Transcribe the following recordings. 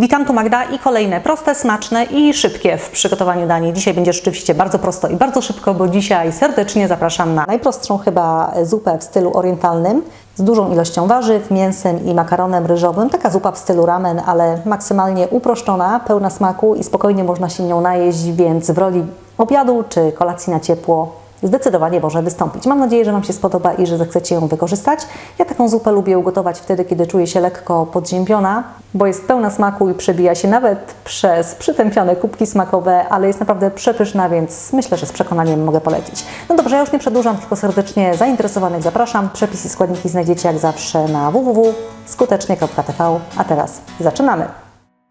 Witam tu Magda i kolejne proste, smaczne i szybkie w przygotowaniu danie. Dzisiaj będzie rzeczywiście bardzo prosto i bardzo szybko, bo dzisiaj serdecznie zapraszam na najprostszą chyba zupę w stylu orientalnym z dużą ilością warzyw, mięsem i makaronem ryżowym. Taka zupa w stylu ramen, ale maksymalnie uproszczona, pełna smaku i spokojnie można się nią najeść, więc w roli obiadu czy kolacji na ciepło zdecydowanie może wystąpić. Mam nadzieję, że Wam się spodoba i że zechcecie ją wykorzystać. Ja taką zupę lubię ugotować wtedy, kiedy czuję się lekko podziębiona, bo jest pełna smaku i przebija się nawet przez przytępione kubki smakowe, ale jest naprawdę przepyszna, więc myślę, że z przekonaniem mogę polecić. No dobrze, ja już nie przedłużam, tylko serdecznie zainteresowanych zapraszam. Przepisy i składniki znajdziecie jak zawsze na www.skutecznie.tv. A teraz zaczynamy!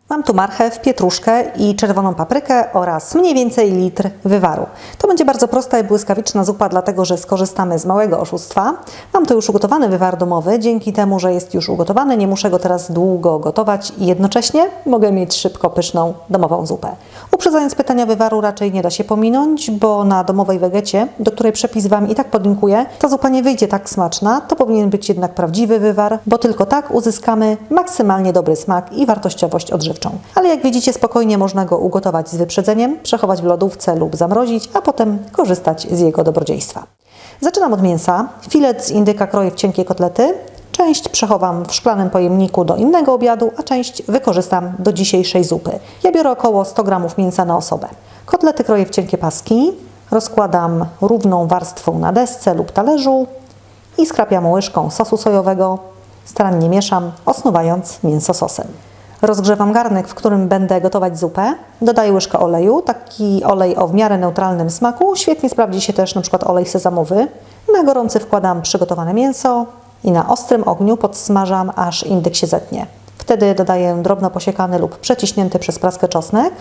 Mam tu marchew, pietruszkę i czerwoną paprykę oraz mniej więcej litr wywaru. To będzie bardzo prosta i błyskawiczna zupa, dlatego że skorzystamy z małego oszustwa. Mam tu już ugotowany wywar domowy, dzięki temu, że jest już ugotowany, nie muszę go teraz długo gotować i jednocześnie mogę mieć szybko pyszną domową zupę. Uprzedzając pytania wywaru raczej nie da się pominąć, bo na domowej wegecie, do której przepis Wam i tak podlinkuję, ta zupa nie wyjdzie tak smaczna. To powinien być jednak prawdziwy wywar, bo tylko tak uzyskamy maksymalnie dobry smak i wartościowość odżywczą. Ale jak widzicie, spokojnie można go ugotować z wyprzedzeniem, przechować w lodówce lub zamrozić, a potem korzystać z jego dobrodziejstwa. Zaczynam od mięsa. Filet z indyka kroję w cienkie kotlety. Część przechowam w szklanym pojemniku do innego obiadu, a część wykorzystam do dzisiejszej zupy. Ja biorę około 100 g mięsa na osobę. Kotlety kroję w cienkie paski. Rozkładam równą warstwą na desce lub talerzu i skrapiam łyżką sosu sojowego. Starannie mieszam, osnuwając mięso sosem. Rozgrzewam garnek, w którym będę gotować zupę. Dodaję łyżkę oleju, taki olej o w miarę neutralnym smaku. Świetnie sprawdzi się też np. olej sezamowy. Na gorący wkładam przygotowane mięso i na ostrym ogniu podsmażam, aż indyk się zetnie. Wtedy dodaję drobno posiekany lub przeciśnięty przez praskę czosnek.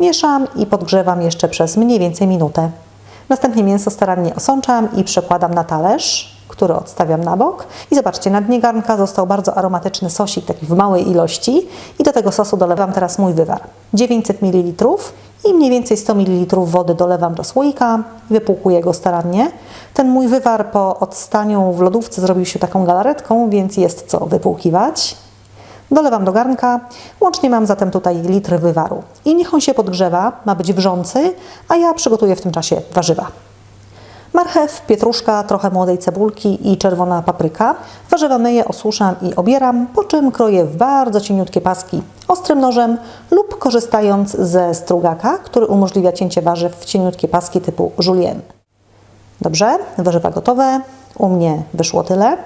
Mieszam i podgrzewam jeszcze przez mniej więcej minutę. Następnie mięso starannie osączam i przekładam na talerz który odstawiam na bok. I zobaczcie, na dnie garnka został bardzo aromatyczny sosik, taki w małej ilości. I do tego sosu dolewam teraz mój wywar. 900 ml i mniej więcej 100 ml wody dolewam do słoika, wypłukuję go starannie. Ten mój wywar po odstaniu w lodówce zrobił się taką galaretką, więc jest co wypłukiwać. Dolewam do garnka, łącznie mam zatem tutaj litr wywaru. I niech on się podgrzewa, ma być wrzący, a ja przygotuję w tym czasie warzywa. Marchew, pietruszka, trochę młodej cebulki i czerwona papryka. Warzywa myję, osuszam i obieram, po czym kroję w bardzo cieniutkie paski ostrym nożem lub korzystając ze strugaka, który umożliwia cięcie warzyw w cieniutkie paski typu julienne. Dobrze, warzywa gotowe. U mnie wyszło tyle.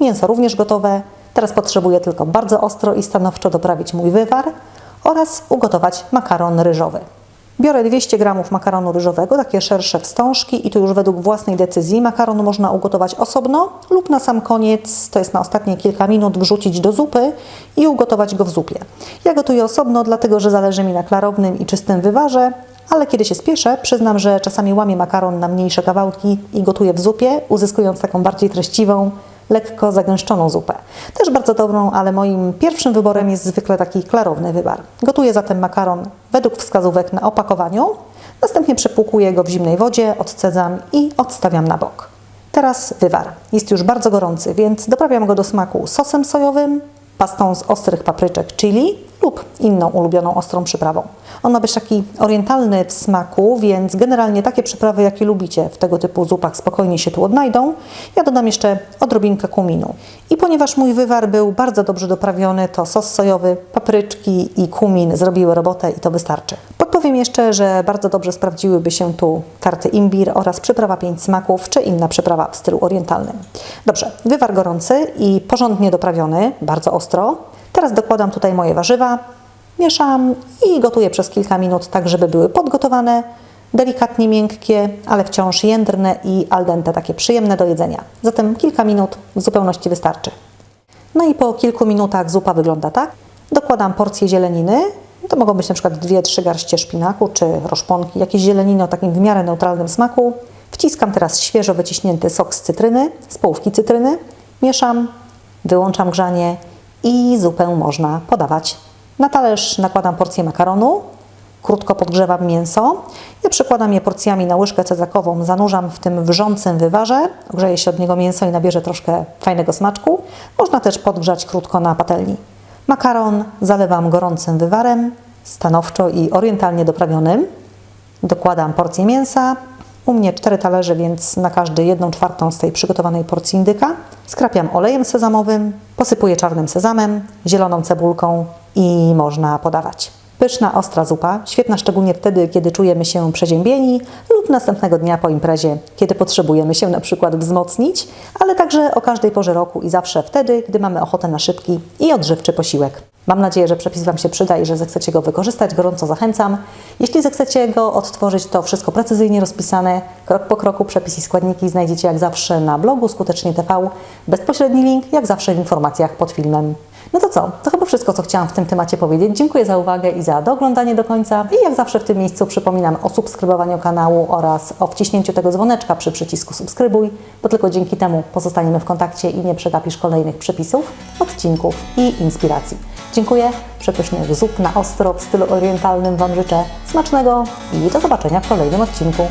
Mięso również gotowe. Teraz potrzebuję tylko bardzo ostro i stanowczo doprawić mój wywar oraz ugotować makaron ryżowy. Biorę 200 g makaronu ryżowego, takie szersze wstążki i tu już według własnej decyzji makaron można ugotować osobno lub na sam koniec, to jest na ostatnie kilka minut, wrzucić do zupy i ugotować go w zupie. Ja gotuję osobno, dlatego że zależy mi na klarownym i czystym wywarze, ale kiedy się spieszę, przyznam, że czasami łamię makaron na mniejsze kawałki i gotuję w zupie, uzyskując taką bardziej treściwą, lekko zagęszczoną zupę. Też bardzo dobrą, ale moim pierwszym wyborem jest zwykle taki klarowny wywar. Gotuję zatem makaron według wskazówek na opakowaniu, następnie przepłukuję go w zimnej wodzie, odcedzam i odstawiam na bok. Teraz wywar. Jest już bardzo gorący, więc doprawiam go do smaku sosem sojowym, pastą z ostrych papryczek chili lub inną ulubioną ostrą przyprawą. On ma być taki orientalny w smaku, więc generalnie takie przyprawy, jakie lubicie w tego typu zupach, spokojnie się tu odnajdą. Ja dodam jeszcze odrobinkę kuminu. I ponieważ mój wywar był bardzo dobrze doprawiony, to sos sojowy, papryczki i kumin zrobiły robotę i to wystarczy. Podpowiem jeszcze, że bardzo dobrze sprawdziłyby się tu karty imbir oraz przyprawa pięć smaków, czy inna przyprawa w stylu orientalnym. Dobrze, wywar gorący i porządnie doprawiony, bardzo ostro. Teraz dokładam tutaj moje warzywa, mieszam i gotuję przez kilka minut, tak żeby były podgotowane, delikatnie miękkie, ale wciąż jędrne i al dente, takie przyjemne do jedzenia. Zatem kilka minut w zupełności wystarczy. No i po kilku minutach zupa wygląda tak. Dokładam porcję zieleniny. To mogą być na przykład 2-3 garście szpinaku czy roszponki, jakieś zieleniny o takim w miarę neutralnym smaku. Wciskam teraz świeżo wyciśnięty sok z cytryny, z połówki cytryny. Mieszam, wyłączam grzanie i zupę można podawać. Na talerz nakładam porcję makaronu, krótko podgrzewam mięso. Ja przekładam je porcjami na łyżkę cezakową, zanurzam w tym wrzącym wywarze, grzeje się od niego mięso i nabierze troszkę fajnego smaczku. Można też podgrzać krótko na patelni. Makaron zalewam gorącym wywarem, stanowczo i orientalnie doprawionym. Dokładam porcję mięsa. U mnie cztery talerze, więc na każdy jedną czwartą z tej przygotowanej porcji indyka. Skrapiam olejem sezamowym, posypuję czarnym sezamem, zieloną cebulką i można podawać. Pyszna, ostra zupa, świetna szczególnie wtedy, kiedy czujemy się przeziębieni lub następnego dnia po imprezie, kiedy potrzebujemy się na przykład wzmocnić, ale także o każdej porze roku i zawsze wtedy, gdy mamy ochotę na szybki i odżywczy posiłek. Mam nadzieję, że przepis Wam się przyda i że zechcecie go wykorzystać. Gorąco zachęcam. Jeśli zechcecie go odtworzyć, to wszystko precyzyjnie rozpisane, krok po kroku, przepis i składniki znajdziecie jak zawsze na blogu Skutecznie TV. Bezpośredni link, jak zawsze w informacjach pod filmem. No to co? To chyba wszystko, co chciałam w tym temacie powiedzieć. Dziękuję za uwagę i za doglądanie do końca. I jak zawsze w tym miejscu przypominam o subskrybowaniu kanału oraz o wciśnięciu tego dzwoneczka przy przycisku subskrybuj, bo tylko dzięki temu pozostaniemy w kontakcie i nie przegapisz kolejnych przepisów, odcinków i inspiracji. Dziękuję. Przepysznych zup na ostro w stylu orientalnym Wam życzę. Smacznego i do zobaczenia w kolejnym odcinku.